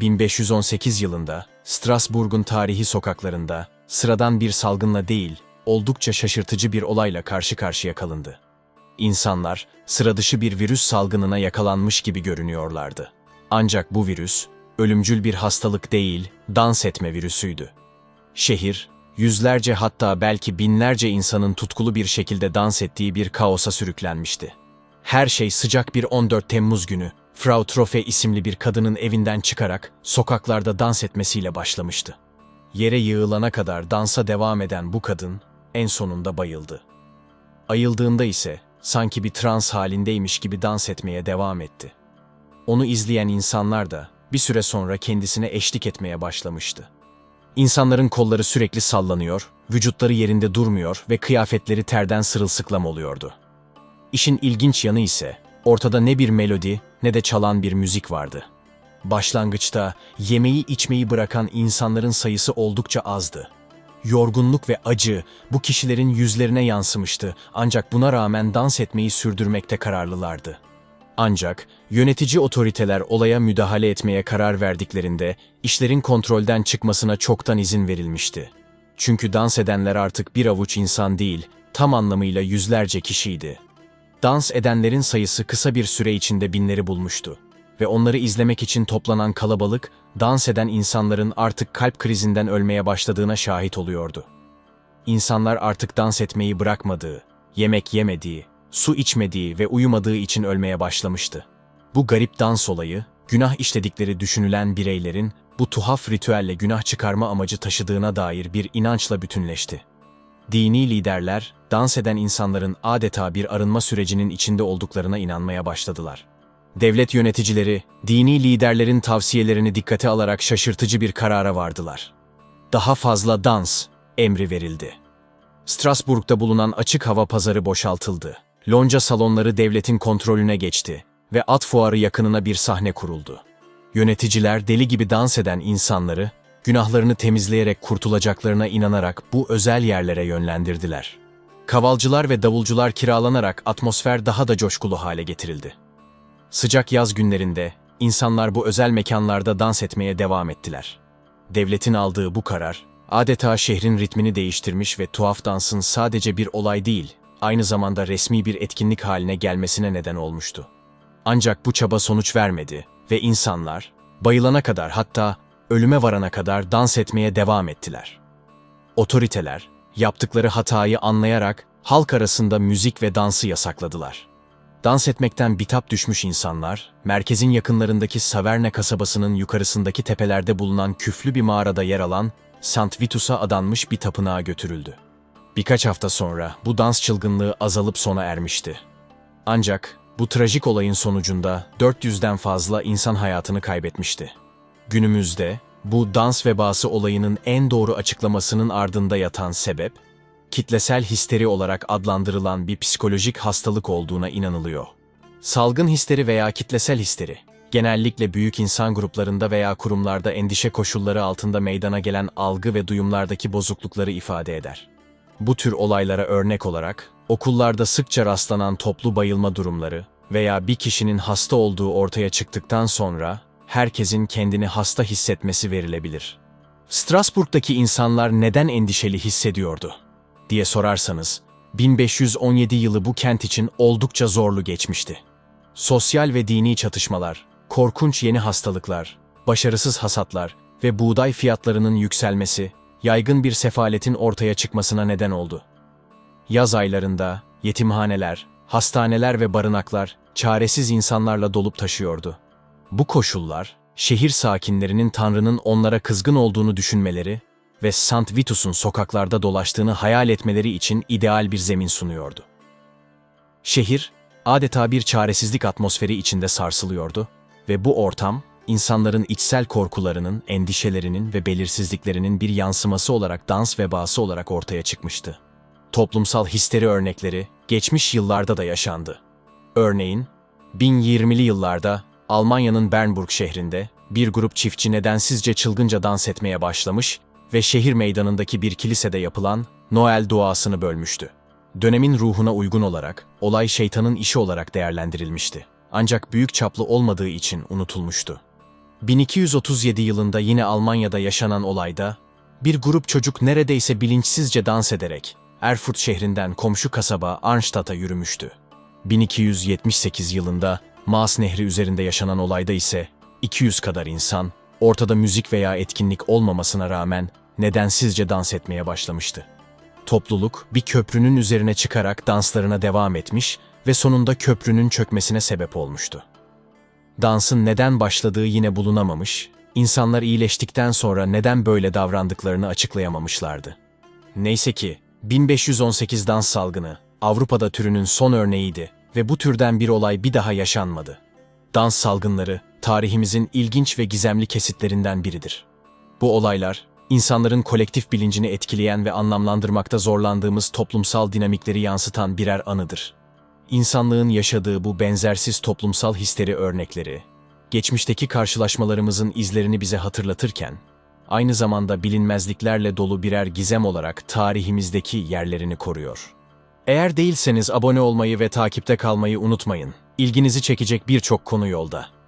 1518 yılında Strasbourg'un tarihi sokaklarında sıradan bir salgınla değil, oldukça şaşırtıcı bir olayla karşı karşıya kalındı. İnsanlar sıradışı bir virüs salgınına yakalanmış gibi görünüyorlardı. Ancak bu virüs ölümcül bir hastalık değil, dans etme virüsüydü. Şehir, yüzlerce hatta belki binlerce insanın tutkulu bir şekilde dans ettiği bir kaosa sürüklenmişti. Her şey sıcak bir 14 Temmuz günü, Frau Trofe isimli bir kadının evinden çıkarak sokaklarda dans etmesiyle başlamıştı. Yere yığılana kadar dansa devam eden bu kadın en sonunda bayıldı. Ayıldığında ise sanki bir trans halindeymiş gibi dans etmeye devam etti. Onu izleyen insanlar da bir süre sonra kendisine eşlik etmeye başlamıştı. İnsanların kolları sürekli sallanıyor, vücutları yerinde durmuyor ve kıyafetleri terden sırılsıklam oluyordu. İşin ilginç yanı ise ortada ne bir melodi ne de çalan bir müzik vardı. Başlangıçta yemeği içmeyi bırakan insanların sayısı oldukça azdı. Yorgunluk ve acı bu kişilerin yüzlerine yansımıştı ancak buna rağmen dans etmeyi sürdürmekte kararlılardı. Ancak yönetici otoriteler olaya müdahale etmeye karar verdiklerinde işlerin kontrolden çıkmasına çoktan izin verilmişti. Çünkü dans edenler artık bir avuç insan değil, tam anlamıyla yüzlerce kişiydi. Dans edenlerin sayısı kısa bir süre içinde binleri bulmuştu ve onları izlemek için toplanan kalabalık, dans eden insanların artık kalp krizinden ölmeye başladığına şahit oluyordu. İnsanlar artık dans etmeyi bırakmadığı, yemek yemediği, su içmediği ve uyumadığı için ölmeye başlamıştı. Bu garip dans olayı, günah işledikleri düşünülen bireylerin bu tuhaf ritüelle günah çıkarma amacı taşıdığına dair bir inançla bütünleşti. Dini liderler, dans eden insanların adeta bir arınma sürecinin içinde olduklarına inanmaya başladılar. Devlet yöneticileri, dini liderlerin tavsiyelerini dikkate alarak şaşırtıcı bir karara vardılar. Daha fazla dans emri verildi. Strasbourg'da bulunan açık hava pazarı boşaltıldı. Lonca salonları devletin kontrolüne geçti ve at fuarı yakınına bir sahne kuruldu. Yöneticiler deli gibi dans eden insanları, günahlarını temizleyerek kurtulacaklarına inanarak bu özel yerlere yönlendirdiler. Kavalcılar ve davulcular kiralanarak atmosfer daha da coşkulu hale getirildi. Sıcak yaz günlerinde insanlar bu özel mekanlarda dans etmeye devam ettiler. Devletin aldığı bu karar, adeta şehrin ritmini değiştirmiş ve tuhaf dansın sadece bir olay değil, aynı zamanda resmi bir etkinlik haline gelmesine neden olmuştu. Ancak bu çaba sonuç vermedi ve insanlar, bayılana kadar hatta ölüme varana kadar dans etmeye devam ettiler. Otoriteler, yaptıkları hatayı anlayarak halk arasında müzik ve dansı yasakladılar. Dans etmekten bitap düşmüş insanlar, merkezin yakınlarındaki Saverne kasabasının yukarısındaki tepelerde bulunan küflü bir mağarada yer alan St. Vitus'a adanmış bir tapınağa götürüldü. Birkaç hafta sonra bu dans çılgınlığı azalıp sona ermişti. Ancak bu trajik olayın sonucunda 400'den fazla insan hayatını kaybetmişti. Günümüzde bu dans vebası olayının en doğru açıklamasının ardında yatan sebep, kitlesel histeri olarak adlandırılan bir psikolojik hastalık olduğuna inanılıyor. Salgın histeri veya kitlesel histeri, genellikle büyük insan gruplarında veya kurumlarda endişe koşulları altında meydana gelen algı ve duyumlardaki bozuklukları ifade eder. Bu tür olaylara örnek olarak, okullarda sıkça rastlanan toplu bayılma durumları veya bir kişinin hasta olduğu ortaya çıktıktan sonra herkesin kendini hasta hissetmesi verilebilir. Strasbourg'daki insanlar neden endişeli hissediyordu? diye sorarsanız, 1517 yılı bu kent için oldukça zorlu geçmişti. Sosyal ve dini çatışmalar, korkunç yeni hastalıklar, başarısız hasatlar ve buğday fiyatlarının yükselmesi, yaygın bir sefaletin ortaya çıkmasına neden oldu. Yaz aylarında yetimhaneler, hastaneler ve barınaklar çaresiz insanlarla dolup taşıyordu. Bu koşullar, şehir sakinlerinin Tanrı'nın onlara kızgın olduğunu düşünmeleri ve St. Vitus'un sokaklarda dolaştığını hayal etmeleri için ideal bir zemin sunuyordu. Şehir, adeta bir çaresizlik atmosferi içinde sarsılıyordu ve bu ortam, insanların içsel korkularının, endişelerinin ve belirsizliklerinin bir yansıması olarak dans vebası olarak ortaya çıkmıştı. Toplumsal histeri örnekleri geçmiş yıllarda da yaşandı. Örneğin, 1020'li yıllarda Almanya'nın Bernburg şehrinde bir grup çiftçi nedensizce çılgınca dans etmeye başlamış ve şehir meydanındaki bir kilisede yapılan Noel duasını bölmüştü. Dönemin ruhuna uygun olarak olay şeytanın işi olarak değerlendirilmişti. Ancak büyük çaplı olmadığı için unutulmuştu. 1237 yılında yine Almanya'da yaşanan olayda, bir grup çocuk neredeyse bilinçsizce dans ederek Erfurt şehrinden komşu kasaba Arnstadt'a yürümüştü. 1278 yılında Maas Nehri üzerinde yaşanan olayda ise 200 kadar insan, ortada müzik veya etkinlik olmamasına rağmen nedensizce dans etmeye başlamıştı. Topluluk bir köprünün üzerine çıkarak danslarına devam etmiş ve sonunda köprünün çökmesine sebep olmuştu. Dansın neden başladığı yine bulunamamış, insanlar iyileştikten sonra neden böyle davrandıklarını açıklayamamışlardı. Neyse ki 1518 dans salgını Avrupa'da türünün son örneğiydi ve bu türden bir olay bir daha yaşanmadı. Dans salgınları tarihimizin ilginç ve gizemli kesitlerinden biridir. Bu olaylar insanların kolektif bilincini etkileyen ve anlamlandırmakta zorlandığımız toplumsal dinamikleri yansıtan birer anıdır. İnsanlığın yaşadığı bu benzersiz toplumsal histeri örnekleri, geçmişteki karşılaşmalarımızın izlerini bize hatırlatırken, aynı zamanda bilinmezliklerle dolu birer gizem olarak tarihimizdeki yerlerini koruyor. Eğer değilseniz abone olmayı ve takipte kalmayı unutmayın. İlginizi çekecek birçok konu yolda.